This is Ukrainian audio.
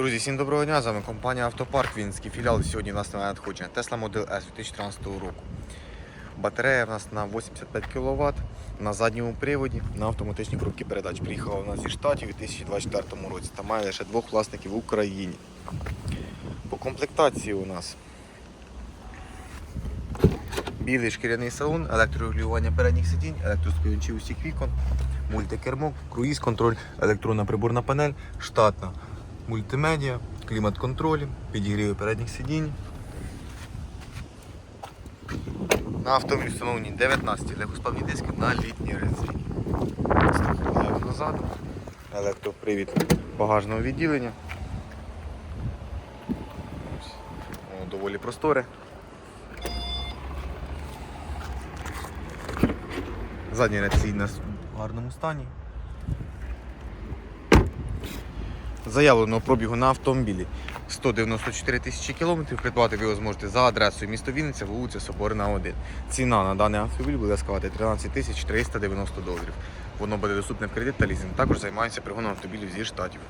Друзі, всім доброго дня. З вами компанія Автопарк Вінський філіал. Сьогодні у нас на надходження Tesla Model S 2013 року. Батарея в нас на 85 кВт на задньому приводі на автоматичній коробці передач. Приїхала нас зі штатів у 2024 році та має лише двох власників в Україні. По комплектації у нас білий шкіряний салон, електрорегулювання передніх сидінь, електроскоючі усіх вікон, мультикермо, круїз-контроль, електронна приборна панель, штатна мультимедіа, клімат-контроль, підігріви передніх сидінь. На автомобілі встановлені 19 легкосплавні диски на літній резині. Назад. Електропривід багажного відділення. Воно доволі просторе. Задній ряд сидінь у нас в гарному стані. Заявленого пробігу на автомобілі 194 тисячі кілометрів. Придбати ви його зможете за адресою місто Вінниця, вулиця Соборна 1. Ціна на даний автомобіль буде складати 13 тисяч 390 доларів. Воно буде доступне в кредит та лізинг. Також займається пригоном автомобілів зі штатів.